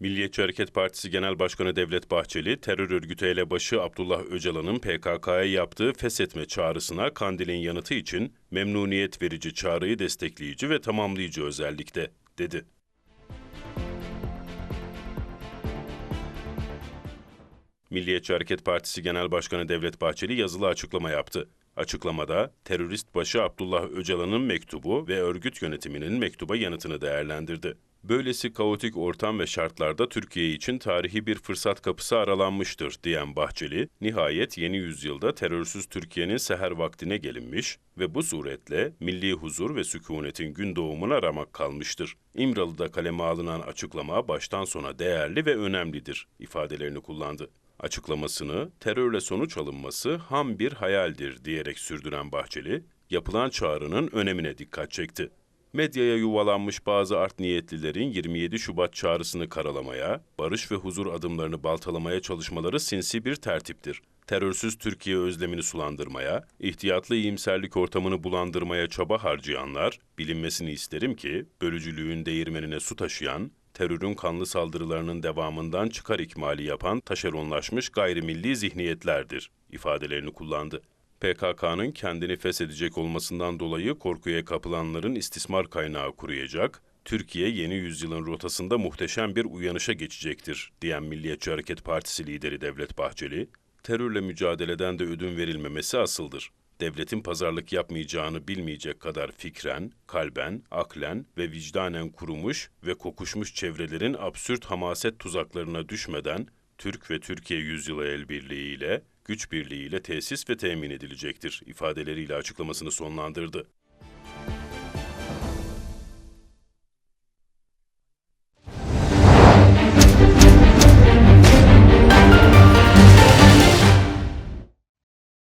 Milliyetçi Hareket Partisi Genel Başkanı Devlet Bahçeli, terör örgütü elebaşı Abdullah Öcalan'ın PKK'ya yaptığı feshetme çağrısına Kandil'in yanıtı için memnuniyet verici çağrıyı destekleyici ve tamamlayıcı özellikte, dedi. Milliyetçi Hareket Partisi Genel Başkanı Devlet Bahçeli yazılı açıklama yaptı. Açıklamada terörist başı Abdullah Öcalan'ın mektubu ve örgüt yönetiminin mektuba yanıtını değerlendirdi. Böylesi kaotik ortam ve şartlarda Türkiye için tarihi bir fırsat kapısı aralanmıştır diyen Bahçeli, nihayet yeni yüzyılda terörsüz Türkiye'nin seher vaktine gelinmiş ve bu suretle milli huzur ve sükunetin gün doğumunu aramak kalmıştır. İmralı'da kaleme alınan açıklama baştan sona değerli ve önemlidir ifadelerini kullandı. Açıklamasını terörle sonuç alınması ham bir hayaldir diyerek sürdüren Bahçeli, yapılan çağrının önemine dikkat çekti. Medyaya yuvalanmış bazı art niyetlilerin 27 Şubat çağrısını karalamaya, barış ve huzur adımlarını baltalamaya çalışmaları sinsi bir tertiptir. Terörsüz Türkiye özlemini sulandırmaya, ihtiyatlı iyimserlik ortamını bulandırmaya çaba harcayanlar, bilinmesini isterim ki, bölücülüğün değirmenine su taşıyan, terörün kanlı saldırılarının devamından çıkar ikmali yapan taşeronlaşmış gayrimilli zihniyetlerdir ifadelerini kullandı. PKK'nın kendini feshedecek olmasından dolayı korkuya kapılanların istismar kaynağı kuruyacak, Türkiye yeni yüzyılın rotasında muhteşem bir uyanışa geçecektir diyen Milliyetçi Hareket Partisi lideri Devlet Bahçeli, terörle mücadeleden de ödün verilmemesi asıldır. Devletin pazarlık yapmayacağını bilmeyecek kadar fikren, kalben, aklen ve vicdanen kurumuş ve kokuşmuş çevrelerin absürt hamaset tuzaklarına düşmeden Türk ve Türkiye yüzyılı el birliğiyle, güç birliğiyle tesis ve temin edilecektir ifadeleriyle açıklamasını sonlandırdı.